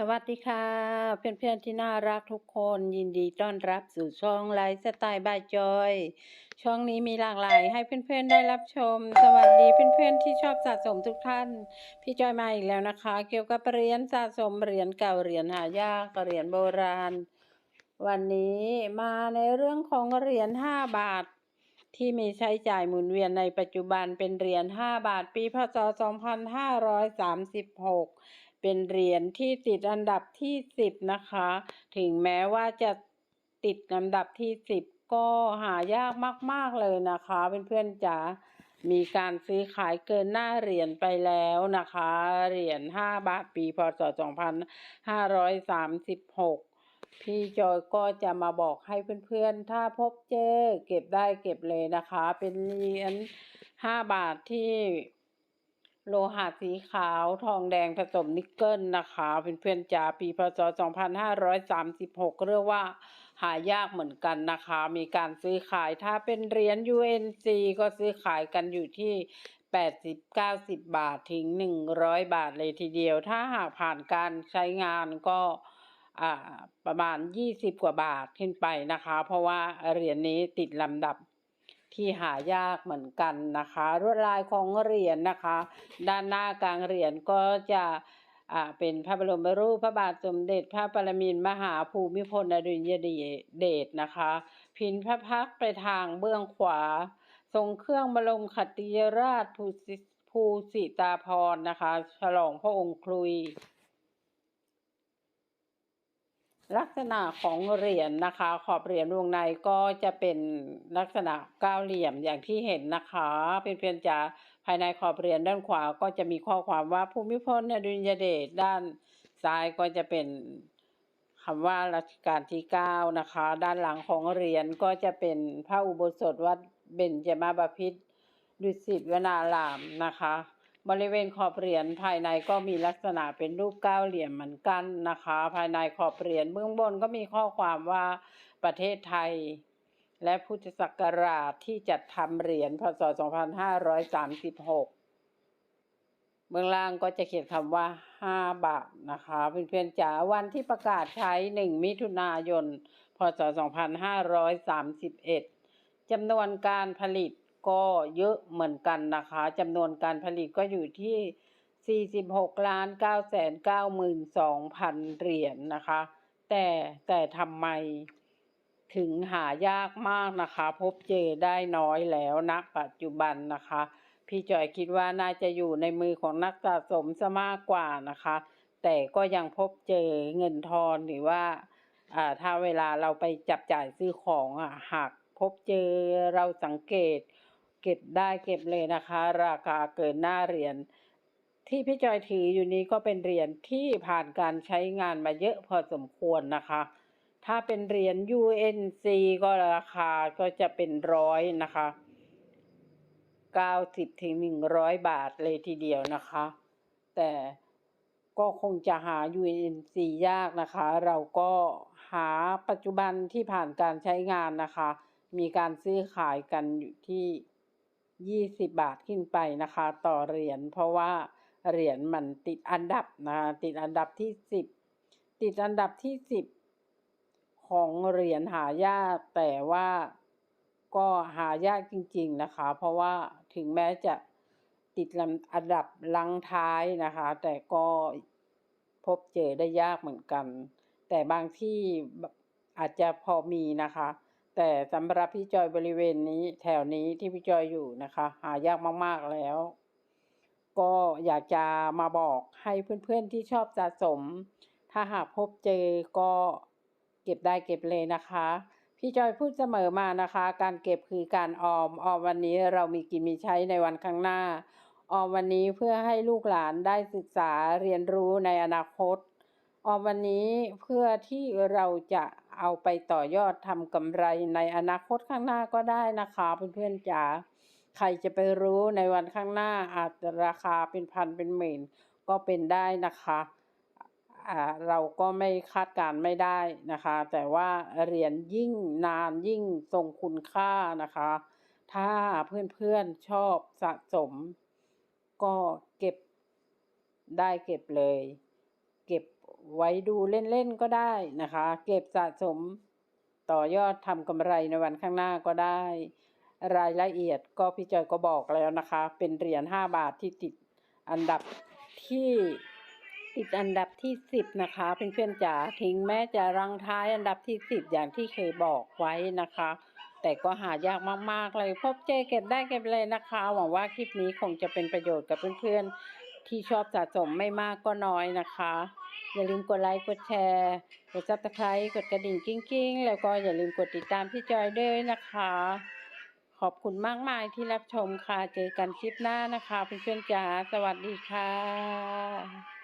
สวัสดีค่ะ เพื่อนๆที่น่ารักทุกคนยินดีต้อนรับสู่ช่องไลฟ์สไตล์บายจอย ช่องนี้มีหลากหลายให้เพื่อนๆได้รับชม สวัสดีเพื่อนๆที่ชอบสะสมทุกท่าน พี่จอยมาอีกแล้วนะคะ เกี่ยวกับเหรียญสะสมเหรียญเก่าเหรียญหายากเหรียญโบราณ วันนี้มาในเรื่องของเหรียญ5บาท ที่มีใช้จ่ายหมุนเวียนในปัจจุบันเป็นเหรียญ5บาท ปีพศ2536 เป็นเหรียญที่ติดอันดับที่ 10 นะคะ ถึงแม้ว่าจะติดอันดับที่ 10 ก็หายากมาก ๆ เลยนะคะเพื่อนๆจ๋ามีการซื้อขายเกินหน้าเหรียญไปแล้วนะคะ เหรียญ5บาทปีพศ 2536พี่จอยก็จะมาบอกให้เพื่อนๆ ถ้าพบเจอเก็บได้เก็บเลยนะคะ เป็นเหรียญ5บาทที่ โลหะสีขาวทองแดงผสมนิกเกิลนะคะเพื่อนๆจ๋าปีพศ 2536 เรียกว่าหายากเหมือนกันนะคะ มีการซื้อขายถ้าเป็นเหรียญ UNC ก็ซื้อขายกันอยู่ที่ 80-90 บาทถึง 100 บาทเลยทีเดียว ถ้าหากผ่านการใช้งานก็ประมาณ 20 กว่าบาทขึ้นไปนะคะ เพราะว่าเหรียญนี้ติดลำดับ ที่หายากเหมือนกันนะคะลวดลายของเหรียญนะคะ ด้านหน้ากลางเหรียญก็จะอ่าเป็นพระบรมรูปพระบาทสมเด็จพระปรมินทมหาภูมิพลอดุลยเดชนะคะ พินพระพักไปทางเบื้องขวา ทรงเครื่องบรมขัติยราชภูสิภูสิตาพรนะคะ ฉลองพระองค์คลุย ลักษณะของเหรียญนะคะ ขอบเหรียญวงในก็จะเป็นลักษณะก้าวเหลี่ยมอย่างที่เห็นนะคะเป็นเพียงจะภายในขอบเหรียญด้านขวาก็จะมีข้อความว่าภูมิพลอดุลยเดชด้านซ้ายก็จะเป็นคำว่ารัชกาลที่เก้านะคะ ด้านหลังของเหรียญก็จะเป็นพระอุโบสถวัดเบญจมาบพิตรดุสิตวนารามนะคะ บริเวณขอบเหรียญภายในก็มีลักษณะเป็นรูปเก้าเหลี่ยมเหมือนกันนะคะ ภายในขอบเหรียญเบื้องบนก็มีข้อความว่าประเทศไทย และพุทธศักราชที่จัดทำเหรียญพศ 2536เบื้องล่างก็จะเขียนคำว่า 5 บาทนะคะ เพื่อนๆจ๋าวันที่ประกาศใช้ 1 มิถุนายน พศ 2531จำนวนการผลิต ก็เยอะเหมือนกันนะคะจำนวนการผลิตก็อยู่ที่ 46ล้าน9แสน92,000 เหรียญนะคะ แต่แต่ทำไมถึงหายากมากนะคะ พบเจอได้น้อยแล้วณปัจจุบันนะคะ พี่จอยคิดว่าน่าจะอยู่ในมือของนักสะสมซะมากกว่านะคะ แต่ก็ยังพบเจอเงินทอนหรือว่าอ่าถ้าเวลาเราไปจับจ่ายซื้อของอะหากพบเจอเราสังเกต เก็บได้เก็บเลยนะคะ ราคาเกินหน้าเหรียญที่พี่จอยถืออยู่นี้ก็เป็นเหรียญที่ผ่านการใช้งานมาเยอะพอสมควรนะคะ ถ้าเป็นเหรียญ UNC ก็ราคาก็จะเป็นร้อยนะคะ90ถึง100 บาทเลยทีเดียวนะคะ แต่ก็คงจะหา UNC ยากนะคะ เราก็หาปัจจุบันที่ผ่านการใช้งานนะคะ มีการซื้อขายกันอยู่ที่ 20 บาทขึ้นไปนะคะ ต่อเหรียญเพราะว่าเหรียญมันติดอันดับนะคะติดอันดับที่ 10 ติดอันดับที่ 10 ของเหรียญหายากแต่ว่าก็หายากจริง ๆนะคะ เพราะว่าถึงแม้จะติดลำอันดับลังท้ายนะคะ แต่ก็พบเจอได้ยากเหมือนกัน แต่บางที่อาจจะพอมีนะคะ แต่สำหรับพี่จอยบริเวณนี้แถวนี้ที่พี่จอยอยู่นะคะ หายากมากๆแล้ว ก็อยากจะมาบอกให้เพื่อนๆที่ชอบสะสม ถ้าหากพบเจอก็เก็บได้เก็บเลยนะคะ พี่จอยพูดเสมอมานะคะ การเก็บคือการออมออมวันนี้เรามีกินมีใช้ในวันข้างหน้า ออมวันนี้เพื่อให้ลูกหลานได้ศึกษาเรียนรู้ในอนาคต ออมวันนี้เพื่อที่เราจะ เอาไปต่อยอดทำกำไรในอนาคตข้างหน้าก็ได้นะคะเพื่อนๆจ๋าใครจะไปรู้ในวันข้างหน้าอาจจะราคาเป็นพันเป็นหมื่นก็เป็นได้นะคะอ่าเราก็ไม่คาดการณ์ไม่ได้นะคะ แต่ว่าเหรียญยิ่งนานยิ่งทรงคุณค่านะคะ ถ้าเพื่อนๆชอบสะสม ก็เก็บได้เก็บเลย เก็บ ไว้ดูเล่นๆก็ได้นะคะ เก็บสะสมต่อยอดทำกำไรในวันข้างหน้าก็ได้ รายละเอียดก็พี่จอยก็บอกแล้วนะคะ เป็นเหรียญ5บาทที่ติดอันดับที่ติดอันดับที่ 10 นะคะเพื่อนๆจ๋าถึงแม้จะรังท้ายอันดับที่ 10 อย่างที่เคยบอกไว้นะคะ แต่ก็หายากมากๆเลยพบเจเก็บได้เก็บเลยนะคะ หวังว่าคลิปนี้คงจะเป็นประโยชน์กับเพื่อนๆที่ชอบสะสมไม่มากก็น้อยนะคะ อย่าลืมกดไลค์กดแชร์กดซับสไครต์กดกระดิ่งกิ้งๆ แล้วก็อย่าลืมกดติดตามพี่จอยด้วยนะคะ ขอบคุณมากมายที่รับชมค่ะ เจอกันคลิปหน้านะคะเพื่อนๆจ๋าสวัสดีค่ะ